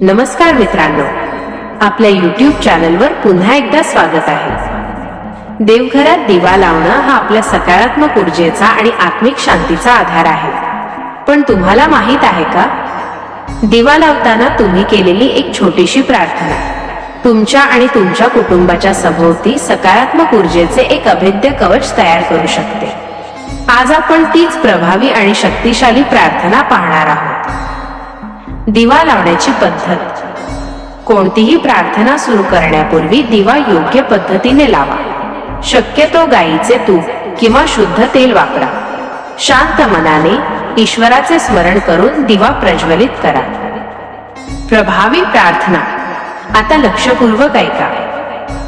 नमस्कार मित्रांनो. आपल्या युट्यूब चॅनलवर पुन्हा एकदा स्वागत आहे. देवघरात दिवा लावणं हा आपल्या सकारात्मक ऊर्जेचा आणि आत्मिक शांतीचा आधार आहे. पण तुम्हाला माहीत आहे का? दिवा लावताना तुम्ही केलेली एक छोटीशी प्रार्थना. तुमच्या आणि तुमच्या कुटुंबाच्या सभोवती सकारात्मक ऊर्जेचे एक अभेद्य कवच तयार करू शकते. आज आपण तीच प्रभावी आणि शक्तिशाली प्रार्थना पाहणार आहोत. दिवा लावण्याची पद्धत. कोणतीही प्रार्थना सुरू करण्यापूर्वी दिवा योग्य पद्धतीने लावा. शक्यतो गाईचे तूप किंवा शुद्ध तेल वापरा. शांत मनाने ईश्वराचे स्मरण करून दिवा प्रज्वलित करा. प्रभावी प्रार्थना. आता लक्षपूर्वक ऐका.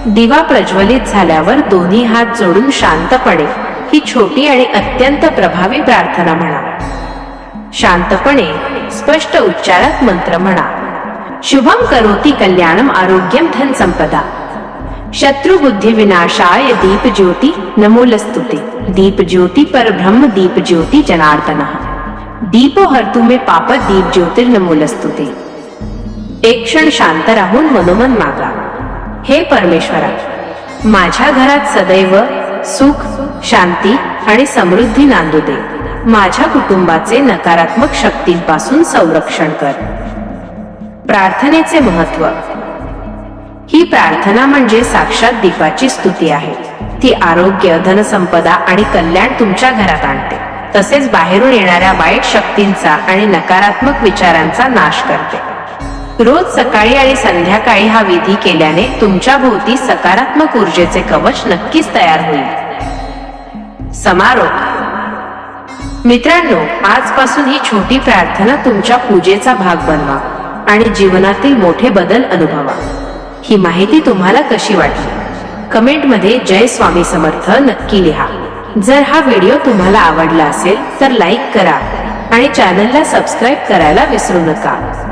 दिवा प्रज्वलित झाल्यावर दोन्ही हात जोडून शांतपणे ही छोटी आणि अत्यंत प्रभावी प्रार्थना म्हणा. शांतपणे स्पष्ट उच्चारात मंत्र म्हणा. शुभम करोति कल्याणम आरोग्यम धन संपदा. शत्रु बुद्धि विनाशाय दीप ज्योति नमोलस्तुते दीप ज्योति पर ब्रह्म दीप ज्योति जनार्दन. दीपो हरतु में पाप दीप ज्योतिर्नमोलस्तुते एक क्षण शांत राहून मनोमन मागा. हे परमेश्वरा माझ्या घरात सदैव सुख शांती आणि समृद्धी नांदू दे. माझ्या कुटुंबाचे नकारात्मक शक्तींपासून संरक्षण कर. प्रार्थनेचे महत्त्व ही प्रार्थना म्हणजे साक्षात दीपाची स्तुती आहे. ती आरोग्य धनसंपदा आणि कल्याण तुमच्या घरात आणते. तसेच बाहेरून येणाऱ्या वाईट शक्तींचा आणि नकारात्मक विचारांचा नाश करते. रोज सकाळी आणि संध्याकाळी हा विधी केल्याने तुमच्या भोवती सकारात्मक ऊर्जेचे कवच नक्कीच तयार होईल. समारोप. मित्रांनो आजपासून ही छोटी प्रार्थना तुमच्या पूजेचा भाग बनवा आणि जीवनातील मोठे बदल अनुभवा. ही माहिती तुम्हाला कशी वाटली? कमेंटमध्ये जय स्वामी समर्थ नक्की लिहा. जर हा व्हिडिओ तुम्हाला आवडला असेल तर लाईक करा आणि चॅनलला सबस्क्राईब करायला विसरू नका.